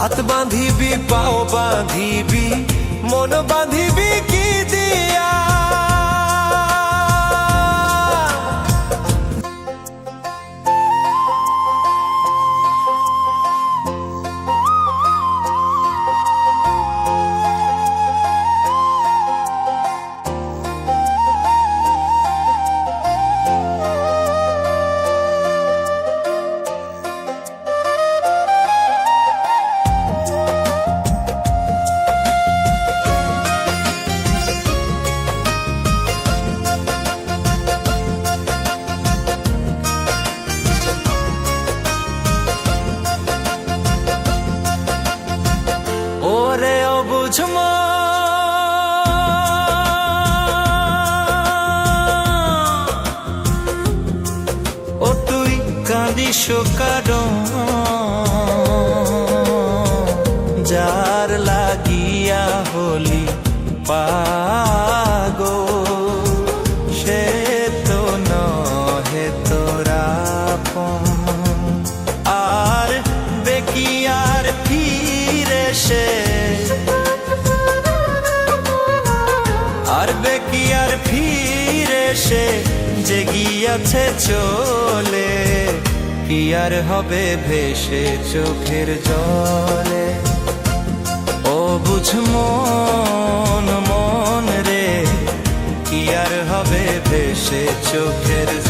হাত বাঁধিবি পাও বাঁধিবি মন বাঁধিবি ও তুই কাঁদিস কারণ যার লাগিয়া হলি পাগো আর বেকিয়ার ফিরে সে যে গিয়াছে চলে, কি আর হবে ভেসে চোখের জলে? ও বুঝ মন মন রে, কি আর হবে ভেসে চোখের জলে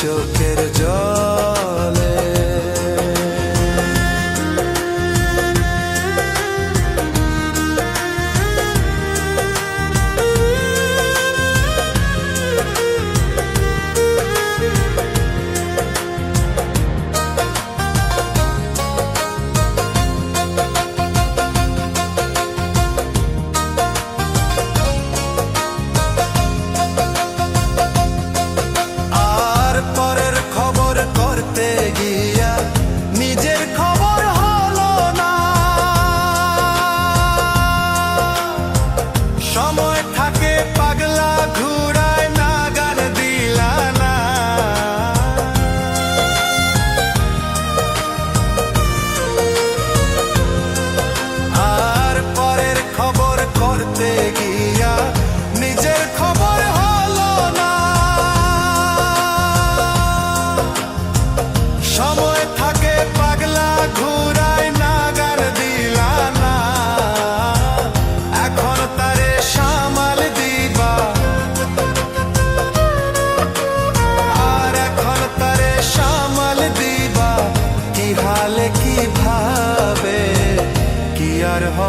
ভেসে করতে গিয়া নিজের খবর হলো না। সময় থাকে পাগলা ঘুরায়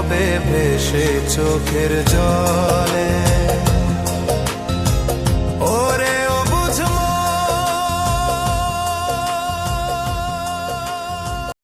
হবে ভেসে চোখের জলে।